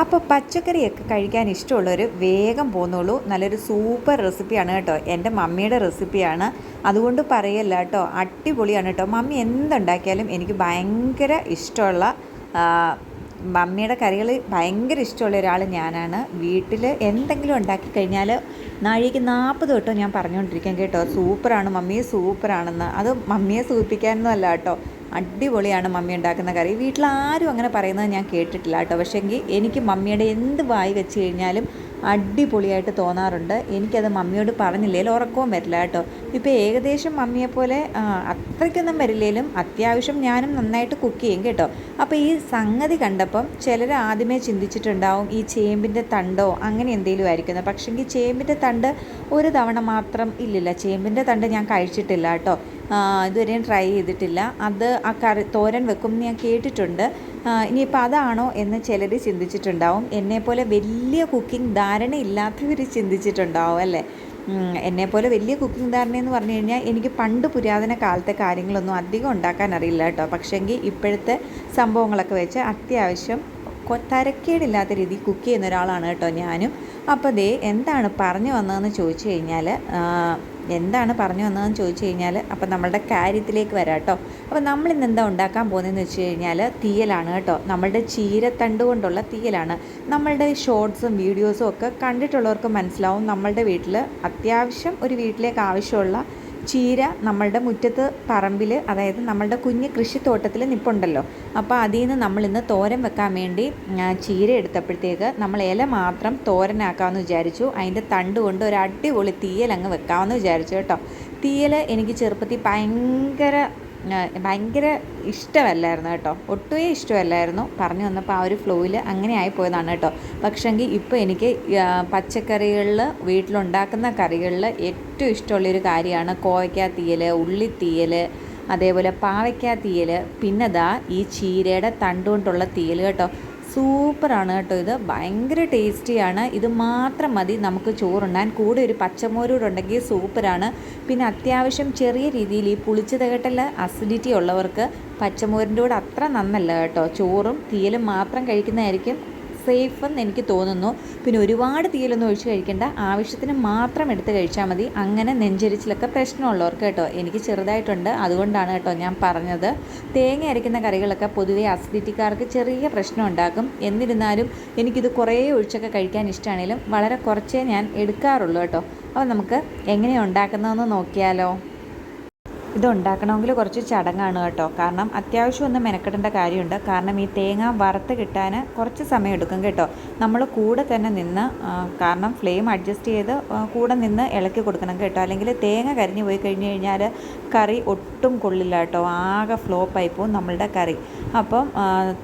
അപ്പോൾ പച്ചക്കറിയൊക്കെ കഴിക്കാൻ ഇഷ്ടമുള്ളവർ വേഗം പോന്നോളൂ. നല്ലൊരു സൂപ്പർ റെസിപ്പിയാണ് കേട്ടോ. എന്റെ മമ്മിയുടെ റെസിപ്പിയാണ്. അതുകൊണ്ട് പറയല്ല കേട്ടോ. അടിപൊളിയാണ് കേട്ടോ. മമ്മി എന്തുണ്ടാക്കിയാലും എനിക്ക് ഭയങ്കര ഇഷ്ടമുള്ള മമ്മിയുടെ കറികൾ ഭയങ്കര ഇഷ്ടമുള്ള ഒരാൾ ഞാനാണ്. വീട്ടിൽ എന്തെങ്കിലും ഉണ്ടാക്കി കഴിഞ്ഞാൽ നാഴിക്ക് നാൽപ്പത് തൊട്ടോ ഞാൻ പറഞ്ഞുകൊണ്ടിരിക്കാം കേട്ടോ. സൂപ്പറാണ് മമ്മി സൂപ്പറാണെന്ന്. അത് മമ്മിയെ സൂചിപ്പിക്കാനൊന്നും അല്ല കേട്ടോ. അടിപൊളിയാണ് മമ്മി ഉണ്ടാക്കുന്ന കറി. വീട്ടിൽ ആരും അങ്ങനെ പറയുന്നത് ഞാൻ കേട്ടിട്ടില്ല കേട്ടോ. പക്ഷേങ്കിൽ എനിക്ക് മമ്മിയുടെ എന്ത് വായി വെച്ച് കഴിഞ്ഞാലും അടിപൊളിയായിട്ട് തോന്നാറുണ്ട്. എനിക്കത് മമ്മിയോട് പറഞ്ഞില്ലേലും ഉറക്കവും വരില്ല കേട്ടോ. ഇപ്പോൾ ഏകദേശം മമ്മിയെപ്പോലെ അത്രയ്ക്കൊന്നും വരില്ലേലും അത്യാവശ്യം ഞാനും നന്നായിട്ട് കുക്ക് ചെയ്യും കേട്ടോ. അപ്പോൾ ഈ സംഗതി കണ്ടപ്പം ചിലർ ആദ്യമേ ചിന്തിച്ചിട്ടുണ്ടാവും ഈ ചേമ്പിന്റെ തണ്ടോ അങ്ങനെ എന്തെങ്കിലും ആയിരിക്കുന്നത് പക്ഷേങ്കിൽ ചേമ്പിന്റെ തണ്ട് ഒരു തവണ മാത്രം ഇല്ലില്ല. ചേമ്പിന്റെ തണ്ട് ഞാൻ കഴിച്ചിട്ടില്ല കേട്ടോ. ഇതുവരെയും ട്രൈ ചെയ്തിട്ടില്ല. അത് ആ കറി തോരൻ വെക്കും എന്ന് ഞാൻ കേട്ടിട്ടുണ്ട്. ഇനിയിപ്പോൾ അതാണോ എന്ന് ചിലർ ചിന്തിച്ചിട്ടുണ്ടാവും. എന്നെപ്പോലെ വലിയ കുക്കിംഗ് ധാരണ ഇല്ലാത്തവർ ചിന്തിച്ചിട്ടുണ്ടാവും അല്ലേ? എന്നെപ്പോലെ വലിയ കുക്കിംഗ് ധാരണ എന്ന് പറഞ്ഞു കഴിഞ്ഞാൽ എനിക്ക് പണ്ട് പുരാതന കാലത്തെ കാര്യങ്ങളൊന്നും അധികം ഉണ്ടാക്കാൻ അറിയില്ല കേട്ടോ. പക്ഷേങ്കിൽ ഇപ്പോഴത്തെ സംഭവങ്ങളൊക്കെ വെച്ച് അത്യാവശ്യം തരക്കേടില്ലാത്ത രീതിയിൽ കുക്ക് ചെയ്യുന്ന ഒരാളാണ് കേട്ടോ ഞാനും. അപ്പോൾ ദേ എന്താണ് പറഞ്ഞു വന്നതെന്ന് ചോദിച്ചു കഴിഞ്ഞാൽ എന്താണ് പറഞ്ഞു വന്നതെന്ന് ചോദിച്ചു കഴിഞ്ഞാൽ അപ്പം നമ്മളുടെ കാര്യത്തിലേക്ക് വരാം കേട്ടോ. അപ്പോൾ നമ്മളിന്ന് എന്താ ഉണ്ടാക്കാൻ പോകുന്നതെന്ന് വെച്ച് കഴിഞ്ഞാൽ തീയലാണ് കേട്ടോ. നമ്മളുടെ ചീരത്തണ്ട് കൊണ്ടുള്ള തീയലാണ്. നമ്മളുടെ ഷോർട്സും വീഡിയോസും ഒക്കെ കണ്ടിട്ടുള്ളവർക്ക് മനസ്സിലാവും നമ്മളുടെ വീട്ടിൽ അത്യാവശ്യം ഒരു വീട്ടിലേക്ക് ആവശ്യമുള്ള ചീര നമ്മളുടെ മുറ്റത്ത് പറമ്പിൽ അതായത് നമ്മളുടെ കുഞ്ഞ് കൃഷിത്തോട്ടത്തിൽ നിപ്പുണ്ടല്ലോ. അപ്പോൾ അതിൽ നിന്ന് നമ്മൾ ഇന്ന് തോരൻ വെക്കാൻ വേണ്ടി ചീര എടുത്തപ്പോഴത്തേക്ക് നമ്മൾ ഇല മാത്രം തോരനാക്കാമെന്ന് വിചാരിച്ചു. അതിന്റെ തണ്ട് കൊണ്ട് ഒരു അടിപൊളി തീയൽ അങ്ങ് വെക്കാമെന്ന് വിചാരിച്ചു കേട്ടോ. തീയൽ എനിക്ക് ചെറുപ്പത്തിൽ ഭയങ്കര ഭയങ്കര ഇഷ്ടമല്ലായിരുന്നു കേട്ടോ. ഒട്ടുമേ ഇഷ്ടമല്ലായിരുന്നു. പറഞ്ഞു വന്നപ്പോൾ ആ ഒരു ഫ്ലോയിൽ അങ്ങനെ ആയിപ്പോയതാണ് കേട്ടോ. പക്ഷേങ്കിൽ ഇപ്പോൾ എനിക്ക് പച്ചക്കറികളിൽ വീട്ടിലുണ്ടാക്കുന്ന കറികളിൽ ഏറ്റവും ഇഷ്ടമുള്ളൊരു കാര്യമാണ് കോവയ്ക്ക തീയൽ ഉള്ളിത്തീയൽ അതേപോലെ പാവയ്ക്കാ തീയൽ പിന്നെ ദാ ഈ ചീരയുടെ തണ്ടുകൊണ്ടുള്ള തീയൽ കേട്ടോ. സൂപ്പറാണ് കേട്ടോ ഇത്. ഭയങ്കര ടേസ്റ്റിയാണ്. ഇത് മാത്രം മതി നമുക്ക് ചോറുണ്ണാൻ. കൂടെ ഒരു പച്ചമോരൂടെ ഉണ്ടെങ്കിൽ സൂപ്പറാണ്. പിന്നെ അത്യാവശ്യം ചെറിയ രീതിയിൽ ഈ പുളിച്ചു തകട്ടൽ അസിഡിറ്റി ഉള്ളവർക്ക് പച്ചമോരിന്റെ കൂടെ അത്ര നന്നല്ല കേട്ടോ. ചോറും തീയലും മാത്രം കഴിക്കുന്നതായിരിക്കും സേഫ് എന്ന് എനിക്ക് തോന്നുന്നു. പിന്നെ ഒരുപാട് തീയിലൊന്നും ഒഴിച്ച് കഴിക്കേണ്ട. ആവശ്യത്തിന് മാത്രം എടുത്ത് കഴിച്ചാൽ മതി. അങ്ങനെ നെഞ്ചരിച്ചിലൊക്കെ പ്രശ്നമുള്ളവർക്ക് കേട്ടോ. എനിക്ക് ചെറുതായിട്ടുണ്ട്. അതുകൊണ്ടാണ് കേട്ടോ ഞാൻ പറഞ്ഞത്. തേങ്ങ അരയ്ക്കുന്ന കറികളൊക്കെ പൊതുവേ അസിഡിറ്റിക്കാർക്ക് ചെറിയ പ്രശ്നം ഉണ്ടാക്കും. എന്നിരുന്നാലും എനിക്കിത് കുറേ ഒഴിച്ചൊക്കെ കഴിക്കാൻ ഇഷ്ടമാണെങ്കിലും വളരെ കുറച്ചേ ഞാൻ എടുക്കാറുള്ളൂ കേട്ടോ. അപ്പോൾ നമുക്ക് എങ്ങനെയാണ് ഉണ്ടാക്കുന്നതെന്ന് നോക്കിയാലോ. ഇത് ഉണ്ടാക്കണമെങ്കിൽ കുറച്ച് ചടങ്ങാണ് കേട്ടോ. കാരണം അത്യാവശ്യം ഒന്ന് മെനക്കെടേണ്ട കാര്യമുണ്ട്. കാരണം ഈ തേങ്ങ വറുത്ത് കിട്ടാൻ കുറച്ച് സമയം എടുക്കും കേട്ടോ. നമ്മൾ കൂടെ തന്നെ നിന്ന് കാരണം ഫ്ലെയിം അഡ്ജസ്റ്റ് ചെയ്ത് കൂടെ നിന്ന് ഇളക്കി കൊടുക്കണം കേട്ടോ. അല്ലെങ്കിൽ തേങ്ങ കരിഞ്ഞു പോയി കഴിഞ്ഞ് കഴിഞ്ഞാൽ കറി ഒട്ടും കൊള്ളില്ല കേട്ടോ. ആകെ ഫ്ലോപ്പായി പോകും നമ്മളുടെ കറി. അപ്പം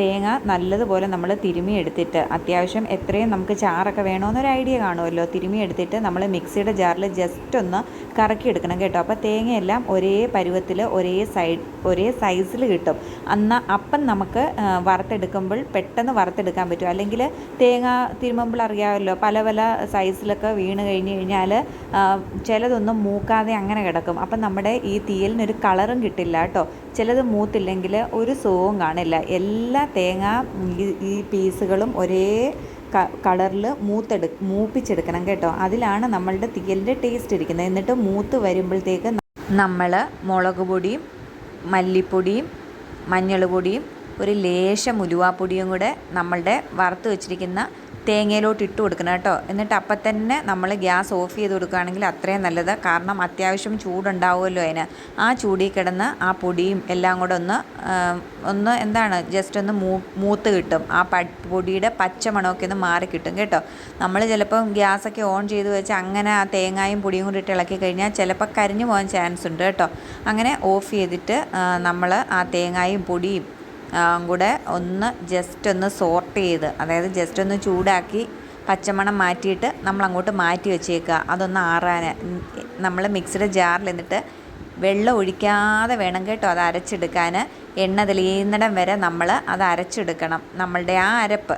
തേങ്ങ നല്ലതുപോലെ നമ്മൾ തിരുമി എടുത്തിട്ട് അത്യാവശ്യം എത്രയും നമുക്ക് ചാറൊക്കെ വേണമെന്നൊരു ഐഡിയ കാണുമല്ലോ. തിരുമി എടുത്തിട്ട് നമ്മൾ മിക്സിയുടെ ജാറിൽ ജസ്റ്റ് ഒന്ന് കറക്കി എടുക്കണം കേട്ടോ. അപ്പോൾ തേങ്ങയെല്ലാം ഒരേ പരുവത്തിൽ ഒരേ സൈഡ് ഒരേ സൈസിൽ കിട്ടും. അന്ന് അപ്പം നമുക്ക് വറുത്തെടുക്കുമ്പോൾ പെട്ടെന്ന് വറുത്തെടുക്കാൻ പറ്റും. അല്ലെങ്കിൽ തേങ്ങ തിരുമുമ്പോൾ അറിയാമല്ലോ പല പല സൈസിലൊക്കെ വീണ് കഴിഞ്ഞ് കഴിഞ്ഞാൽ ചിലതൊന്നും മൂക്കാതെ അങ്ങനെ കിടക്കും. അപ്പം നമ്മുടെ ഈ തീയലിനൊരു കളറും കിട്ടില്ല കേട്ടോ. ചിലത് മൂത്തില്ലെങ്കിൽ ഒരു സുഖവും കാണില്ല. എല്ലാ തേങ്ങ ഈ പീസുകളും ഒരേ കളറിൽ മൂത്തെടു മൂപ്പിച്ചെടുക്കണം കേട്ടോ. അതിലാണ് നമ്മളുടെ തീയലിന്റെ ടേസ്റ്റ് ഇരിക്കുന്നത്. എന്നിട്ട് മൂത്ത് വരുമ്പോഴത്തേക്ക് നമ്മൾ മുളക് പൊടിയും മല്ലിപ്പൊടിയും മഞ്ഞൾ പൊടിയും ഒരു ലേശം ഉലുവാപ്പൊടിയും കൂടെ നമ്മളുടെ വറുത്ത് വെച്ചിരിക്കുന്ന തേങ്ങയിലോട്ട് ഇട്ട് കൊടുക്കണം കേട്ടോ. എന്നിട്ട് അപ്പം തന്നെ നമ്മൾ ഗ്യാസ് ഓഫ് ചെയ്ത് കൊടുക്കുകയാണെങ്കിൽ അത്രയും നല്ലത്. കാരണം അത്യാവശ്യം ചൂടുണ്ടാവുമല്ലോ അതിന്. ആ ചൂടിൽ കിടന്ന് ആ പൊടിയും എല്ലാം കൂടെ ഒന്ന് ഒന്ന് എന്താണ് ജസ്റ്റ് ഒന്ന് മൂ മൂത്ത് കിട്ടും. ആ പൊടിയുടെ പച്ച മണമൊക്കെ ഒന്ന് മാറി കിട്ടും കേട്ടോ. നമ്മൾ ചിലപ്പം ഗ്യാസൊക്കെ ഓൺ ചെയ്ത് വെച്ച് അങ്ങനെ ആ തേങ്ങായും പൊടിയും കൂടി ഇട്ട് ഇളക്കി കഴിഞ്ഞാൽ ചിലപ്പോൾ കരിഞ്ഞു പോകാൻ ചാൻസ് ഉണ്ട് കേട്ടോ. അങ്ങനെ ഓഫ് ചെയ്തിട്ട് നമ്മൾ ആ തേങ്ങായും പൊടിയും കൂടെ ഒന്ന് ജസ്റ്റ് ഒന്ന് സോർട്ട് ചെയ്ത് അതായത് ജസ്റ്റ് ഒന്ന് ചൂടാക്കി പച്ചമണം മാറ്റിയിട്ട് നമ്മൾ അങ്ങോട്ട് മാറ്റി വെച്ചേക്കുക. അതൊന്ന് ആറാൻ നമ്മൾ മിക്സിയുടെ ജാറിൽ എന്നിട്ട് വെള്ളം ഒഴിക്കാതെ വേണം കേട്ടോ അത് അരച്ചെടുക്കാൻ എണ്ണ തെളിയുന്നിടം വരെ നമ്മൾ അത് അരച്ചെടുക്കണം. നമ്മളുടെ ആ അരപ്പ്.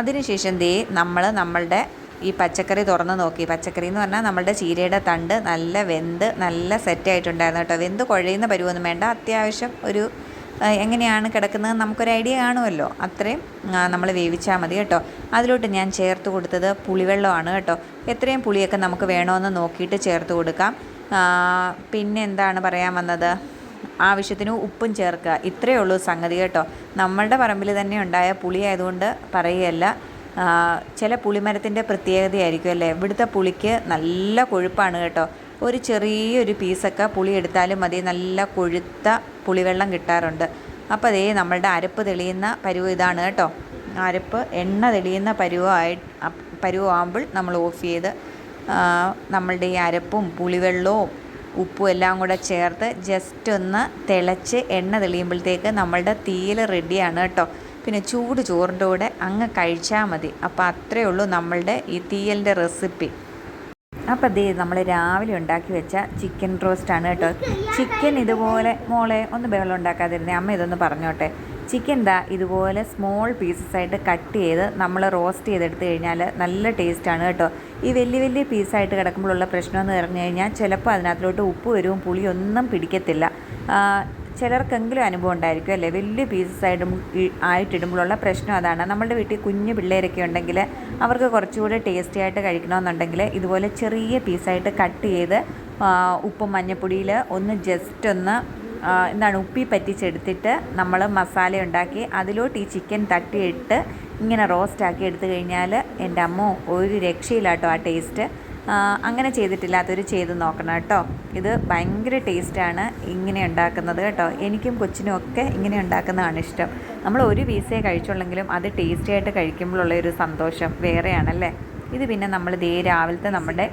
അതിനുശേഷം ദേ നമ്മൾ നമ്മളുടെ ഈ പച്ചക്കറി തുറന്ന് നോക്കി. പച്ചക്കറി എന്ന് പറഞ്ഞാൽ നമ്മളുടെ ചീരയുടെ തണ്ട് നല്ല വെന്ത് നല്ല സെറ്റായിട്ടുണ്ടായിരുന്നു കേട്ടോ. വെന്ത് കുഴയുന്ന പരുവൊന്നും വേണ്ട. അത്യാവശ്യം ഒരു എങ്ങനെയാണ് കിടക്കുന്നത് നമുക്കൊരു ഐഡിയ കാണുമല്ലോ. അത്രയും നമ്മൾ വേവിച്ചാൽ മതി കേട്ടോ. അതിലോട്ട് ഞാൻ ചേർത്ത് കൊടുത്തത് പുളിവെള്ളമാണ് കേട്ടോ. എത്രയും പുളിയൊക്കെ നമുക്ക് വേണമെന്ന് നോക്കിയിട്ട് ചേർത്ത് കൊടുക്കാം. പിന്നെ എന്താണ് പറയാൻ വന്നത്? ആവശ്യത്തിന് ഉപ്പും ചേർക്കുക. ഇത്രയേ ഉള്ളൂ സംഗതി കേട്ടോ. നമ്മളുടെ പറമ്പിൽ തന്നെ ഉണ്ടായ പുളി ആയതുകൊണ്ട് പറയുകയല്ല. ചില പുളിമരത്തിന്റെ പ്രത്യേകതയായിരിക്കും അല്ലേ? ഇവിടുത്തെ പുളിക്ക് നല്ല കൊഴുപ്പാണ് കേട്ടോ. ഒരു ചെറിയൊരു പീസൊക്കെ പുളി എടുത്താലും മതി. നല്ല കൊഴുത്ത പുളിവെള്ളം കിട്ടാറുണ്ട്. അപ്പോൾ അതേ നമ്മളുടെ അരപ്പ് തെളിയുന്ന പരുവ് ഇതാണ് കേട്ടോ. അരപ്പ് എണ്ണ തെളിയുന്ന പരുവമായി പരുവാകുമ്പോൾ നമ്മൾ ഓഫ് ചെയ്ത് നമ്മളുടെ ഈ അരപ്പും പുളിവെള്ളവും ഉപ്പും എല്ലാം കൂടെ ചേർത്ത് ജസ്റ്റ് ഒന്ന് തിളച്ച് എണ്ണ തെളിയുമ്പോഴത്തേക്ക് നമ്മളുടെ തീയിൽ റെഡിയാണ് കേട്ടോ. പിന്നെ ചൂട് ചോറിന്റെ കൂടെ അങ്ങ് കഴിച്ചാൽ മതി. അപ്പോൾ അത്രയേ ഉള്ളൂ നമ്മളുടെ ഈ തീയലിന്റെ റെസിപ്പി അപ്പോൾ ദേ നമ്മൾ രാവിലെ ഉണ്ടാക്കി വെച്ച ചിക്കൻ റോസ്റ്റാണ് കേട്ടോ. ചിക്കൻ ഇതുപോലെ മോളെ ഒന്ന് ബഹളം ഉണ്ടാക്കാതിരുന്നേ. അമ്മ ഇതൊന്ന് പറഞ്ഞോട്ടെ. ചിക്കൻ ദാ ഇതുപോലെ സ്മോൾ പീസസ് ആയിട്ട് കട്ട് ചെയ്ത് നമ്മൾ റോസ്റ്റ് ചെയ്തെടുത്ത് കഴിഞ്ഞാൽ നല്ല ടേസ്റ്റാണ് കേട്ടോ. ഈ വലിയ വലിയ പീസായിട്ട് കിടക്കുമ്പോഴുള്ള പ്രശ്നമെന്ന് പറഞ്ഞു കഴിഞ്ഞാൽ ചിലപ്പോൾ അതിനകത്തിലോട്ട് ഉപ്പ് വരും പുളിയൊന്നും പിടിക്കത്തില്ല. ചിലർക്കെങ്കിലും അനുഭവം ഉണ്ടായിരിക്കും അല്ലേ? വലിയ പീസസ് ആയിട്ട് ആയിട്ടിടുമ്പോഴുള്ള പ്രശ്നം അതാണ്. നമ്മളുടെ വീട്ടിൽ കുഞ്ഞു പിള്ളേരൊക്കെ ഉണ്ടെങ്കിൽ അവർക്ക് കുറച്ചുകൂടി ടേസ്റ്റി ആയിട്ട് കഴിക്കണമെന്നുണ്ടെങ്കിൽ ഇതുപോലെ ചെറിയ പീസായിട്ട് കട്ട് ചെയ്ത് ഉപ്പും മഞ്ഞപ്പൊടിയിൽ ഒന്ന് ജസ്റ്റ് ഒന്ന് എന്താണ് ഉപ്പി പറ്റിച്ചെടുത്തിട്ട് നമ്മൾ മസാല ഉണ്ടാക്കി അതിലോട്ട് ഈ ചിക്കൻ തട്ടിയിട്ട് ഇങ്ങനെ റോസ്റ്റാക്കി എടുത്തു കഴിഞ്ഞാൽ എന്റെ അമ്മ ഒരു രക്ഷയില്ലാട്ടോ ആ ടേസ്റ്റ് അങ്ങനെ ചെയ്തിട്ടില്ലാത്തവർ ചെയ്ത് നോക്കണം കേട്ടോ. ഇത് ഭയങ്കര ടേസ്റ്റാണ് ഇങ്ങനെ ഉണ്ടാക്കുന്നത് കേട്ടോ. എനിക്കും കൊച്ചിനും ഒക്കെ ഇങ്ങനെ ഉണ്ടാക്കുന്നതാണ് ഇഷ്ടം. നമ്മൾ ഒരു പീസേ കഴിച്ചുള്ളെങ്കിലും അത് ടേസ്റ്റി ആയിട്ട് കഴിക്കുമ്പോഴുള്ള ഒരു സന്തോഷം വേറെയാണല്ലേ? ഇത് പിന്നെ നമ്മൾ ദേ രാവിലത്തെ നമ്മുടെ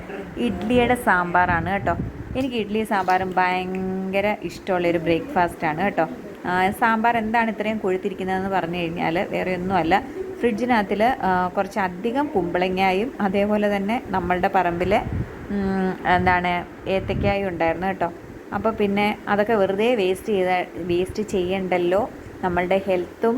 ഇഡ്ഡലിയുടെ സാമ്പാറാണ് കേട്ടോ. എനിക്ക് ഇഡ്ഡലി സാമ്പാറും ഭയങ്കര ഇഷ്ടമുള്ളൊരു ബ്രേക്ക്ഫാസ്റ്റാണ് കേട്ടോ. സാമ്പാർ എന്താണ് ഇത്രയും കൊഴുത്തിരിക്കുന്നതെന്ന് പറഞ്ഞു കഴിഞ്ഞാൽ വേറെ ഒന്നുമല്ല. ഫ്രിഡ്ജിനകത്തിൽ കുറച്ചധികം കുമ്പളങ്ങായും അതേപോലെ തന്നെ നമ്മളുടെ പറമ്പിലെ എന്താണ് ഏത്തക്കായും ഉണ്ടായിരുന്നു കേട്ടോ. അപ്പോൾ പിന്നെ അതൊക്കെ വെറുതെ വേസ്റ്റ് ചെയ്ത വേസ്റ്റ് ചെയ്യണ്ടല്ലോ. നമ്മളുടെ ഹെൽത്തും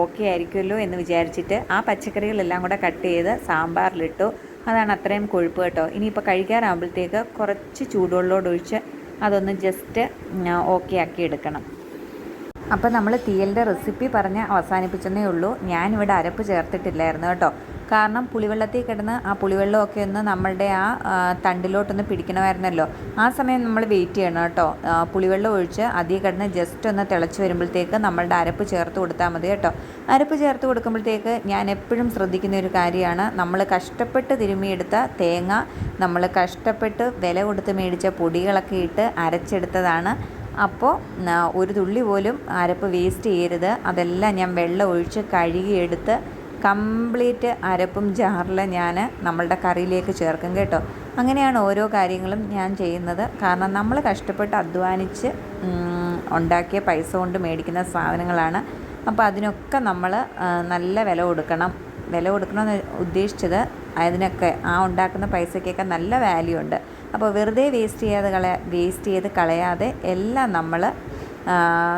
ഓക്കെ ആയിരിക്കുമല്ലോ എന്ന് വിചാരിച്ചിട്ട് ആ പച്ചക്കറികളെല്ലാം കൂടെ കട്ട് ചെയ്ത് സാമ്പാറിലിട്ടു. അതാണ് അത്രയും കൊഴുപ്പ് കേട്ടോ. ഇനിയിപ്പോൾ കഴിക്കാറാകുമ്പോഴത്തേക്ക് കുറച്ച് ചൂടുവെള്ളമോടൊഴിച്ച് അതൊന്ന് ജസ്റ്റ് ഓക്കെ ആക്കി എടുക്കണം. അപ്പോൾ നമ്മൾ തീയലിന്റെ റെസിപ്പി പറഞ്ഞ് അവസാനിപ്പിച്ചെന്നേ ഉള്ളൂ. ഞാനിവിടെ അരപ്പ് ചേർത്തിട്ടില്ലായിരുന്നു കേട്ടോ. കാരണം പുളിവെള്ളത്തിൽ കിടന്ന് ആ പുളിവെള്ളമൊക്കെ ഒന്ന് നമ്മളുടെ ആ തണ്ടിലോട്ടൊന്ന് പിടിക്കണമായിരുന്നല്ലോ. ആ സമയം നമ്മൾ വെയിറ്റ് ചെയ്യണം കേട്ടോ. പുളിവെള്ളം ഒഴിച്ച് അതിൽ കിടന്ന് ജസ്റ്റ് ഒന്ന് തിളച്ച് വരുമ്പോഴത്തേക്ക് നമ്മളുടെ അരപ്പ് ചേർത്ത് കൊടുത്താൽ മതി കേട്ടോ. അരപ്പ് ചേർത്ത് കൊടുക്കുമ്പോഴത്തേക്ക് ഞാൻ എപ്പോഴും ശ്രദ്ധിക്കുന്ന ഒരു കാര്യമാണ്. നമ്മൾ കഷ്ടപ്പെട്ട് തിരുമ്മിയെടുത്ത തേങ്ങ നമ്മൾ കഷ്ടപ്പെട്ട് വില കൊടുത്ത് മേടിച്ച പൊടികളൊക്കെ ഇട്ട് അരച്ചെടുത്തതാണ്. അപ്പോൾ ഒരു തുള്ളി പോലും അരപ്പ് വേസ്റ്റ് ചെയ്യരുത്. അതെല്ലാം ഞാൻ വെള്ളം ഒഴിച്ച് കഴുകിയെടുത്ത് കംപ്ലീറ്റ് അരപ്പും ജാറിൽ ഞാൻ നമ്മളുടെ കറിയിലേക്ക് ചേർക്കും കേട്ടോ. അങ്ങനെയാണ് ഓരോ കാര്യങ്ങളും ഞാൻ ചെയ്യുന്നത്. കാരണം നമ്മൾ കഷ്ടപ്പെട്ട് അധ്വാനിച്ച് ഉണ്ടാക്കിയ പൈസ കൊണ്ട് മേടിക്കുന്ന സാധനങ്ങളാണ്. അപ്പോൾ അതിനൊക്കെ നമ്മൾ നല്ല വില കൊടുക്കണം. വില കൊടുക്കണമെന്ന് ഉദ്ദേശിച്ചത് അതിനൊക്കെ ആ ഉണ്ടാക്കുന്ന പൈസയ്ക്കൊക്കെ നല്ല വാല്യൂ ഉണ്ട്. അപ്പോൾ വെറുതെ വേസ്റ്റ് ചെയ്യാതെ കളയാ വേസ്റ്റ് ചെയ്ത് കളയാതെ എല്ലാം നമ്മൾ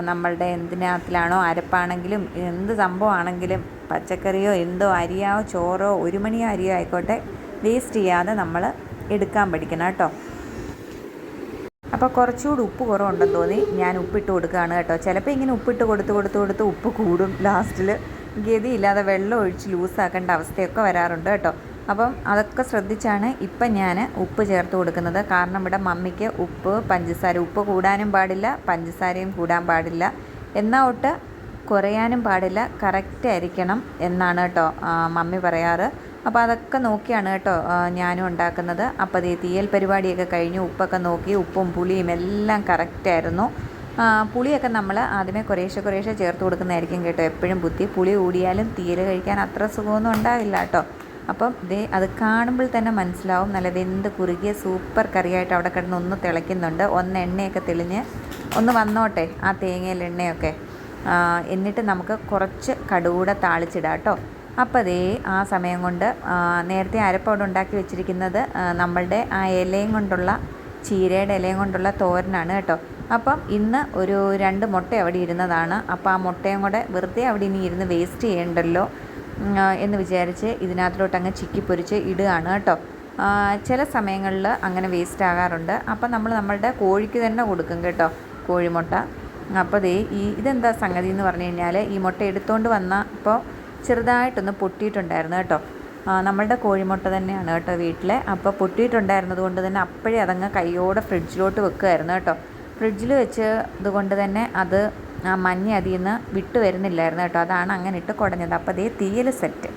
നമ്മളുടെ എന്തിനകത്തിലാണോ അരപ്പാണെങ്കിലും എന്ത് സംഭവമാണെങ്കിലും പച്ചക്കറിയോ എന്തോ അരിയോ ചോറോ ഒരു മണിയോ അരിയോ ആയിക്കോട്ടെ വേസ്റ്റ് ചെയ്യാതെ നമ്മൾ എടുക്കാൻ പഠിക്കണം കേട്ടോ. അപ്പോൾ കുറച്ചുകൂടി ഉപ്പ് കുറവുണ്ടെന്ന് തോന്നി. ഞാൻ ഉപ്പിട്ട് കൊടുക്കുകയാണ് കേട്ടോ. ചിലപ്പോൾ ഇങ്ങനെ ഉപ്പിട്ട് കൊടുത്ത് കൊടുത്ത് കൊടുത്ത് ഉപ്പ് കൂടും ലാസ്റ്റിൽ ഗതിയില്ലാതെ വെള്ളം ഒഴിച്ച് ലൂസാക്കേണ്ട അവസ്ഥയൊക്കെ വരാറുണ്ട് കേട്ടോ. അപ്പം അതൊക്കെ ശ്രദ്ധിച്ചാണ് ഇപ്പം ഞാൻ ഉപ്പ് ചേർത്ത് കൊടുക്കുന്നത്. കാരണം ഇവിടെ മമ്മിക്ക് ഉപ്പ് പഞ്ചസാര ഉപ്പ് കൂടാനും പാടില്ല പഞ്ചസാരയും കൂടാൻ പാടില്ല. എന്നാൽ ഒട്ട് കുറയാനും പാടില്ല കറക്റ്റ് ആയിരിക്കണം എന്നാണ് കേട്ടോ മമ്മി പറയാറ്. അപ്പോൾ അതൊക്കെ നോക്കിയാണ് കേട്ടോ ഞാനും ഉണ്ടാക്കുന്നത്. അപ്പോൾ ഈ തീയൽ പരിപാടിയൊക്കെ കഴിഞ്ഞ് ഉപ്പൊക്കെ നോക്കി ഉപ്പും പുളിയും എല്ലാം കറക്റ്റായിരുന്നു പുളിയൊക്കെ നമ്മൾ ആദ്യമേ കുറേശ്ശെ കുറേശ്ശെ ചേർത്ത് കൊടുക്കുന്നതായിരിക്കും കേട്ടോ. എപ്പോഴും ബുദ്ധി. പുളി കൂടിയാലും തീരെ കഴിക്കാൻ അത്ര സുഖമൊന്നും ഉണ്ടാവില്ല കേട്ടോ. അപ്പം ദേ അത് കാണുമ്പോൾ തന്നെ മനസ്സിലാവും. നല്ല വെന്ത് കുറുകിയ സൂപ്പർ കറിയായിട്ട് അവിടെ കിടന്ന് ഒന്ന് തിളയ്ക്കുന്നുണ്ട്. ഒന്ന് എണ്ണയൊക്കെ തെളിഞ്ഞ് ഒന്ന് വന്നോട്ടെ ആ തേങ്ങയിൽ എണ്ണയൊക്കെ. എന്നിട്ട് നമുക്ക് കുറച്ച് കടുകൂടെ താളിച്ചിടാം കേട്ടോ. അപ്പോൾ ദേ ആ സമയം കൊണ്ട് നേരത്തെ അരപ്പവിടെ ഉണ്ടാക്കി വെച്ചിരിക്കുന്നത് നമ്മളുടെ ആ ഇലയും കൊണ്ടുള്ള ചീരയുടെ ഇലയും കൊണ്ടുള്ള തോരനാണ് കേട്ടോ. അപ്പം ഇന്ന് ഒരു രണ്ട് മുട്ട അവിടെ ഇരുന്നതാണ്. അപ്പോൾ ആ മുട്ടയും കൂടെ വെറുതെ അവിടെ ഇനി ഇരുന്ന് വേസ്റ്റ് ചെയ്യണ്ടല്ലോ എന്ന് വിചാരിച്ച് ഇതിനകത്തിലോട്ട് അങ്ങ് ചിക്കി പൊരിച്ച് ഇടുകയാണ് കേട്ടോ. ചില സമയങ്ങളിൽ അങ്ങനെ വേസ്റ്റ് ആകാറുണ്ട്. അപ്പം നമ്മൾ നമ്മളുടെ കോഴിക്ക് തന്നെ കൊടുക്കും കേട്ടോ കോഴിമുട്ട. അപ്പോൾ ദേ ഈ ഇതെന്താ സംഗതി എന്ന് പറഞ്ഞു കഴിഞ്ഞാൽ ഈ മുട്ട എടുത്തുകൊണ്ട് വന്ന ഇപ്പോൾ ചെറുതായിട്ടൊന്ന് പൊട്ടിയിട്ടുണ്ടായിരുന്നു കേട്ടോ. നമ്മളുടെ കോഴിമുട്ട തന്നെയാണ് കേട്ടോ വീട്ടിലെ. അപ്പോൾ പൊട്ടിയിട്ടുണ്ടായിരുന്നത് കൊണ്ട് തന്നെ അപ്പോഴേ അതങ്ങ് കൈയോടെ ഫ്രിഡ്ജിലോട്ട് വെക്കുമായിരുന്നു കേട്ടോ. ഫ്രിഡ്ജിൽ വെച്ച് ഇതുകൊണ്ട് തന്നെ അത് ആ മഞ്ഞ അതിൽ നിന്ന് വിട്ടു വരുന്നില്ലായിരുന്നു കേട്ടോ. അതാണ് അങ്ങനെ ഇട്ട് കുടഞ്ഞത്. അപ്പോൾ അതേ തീയൽ സെറ്റ്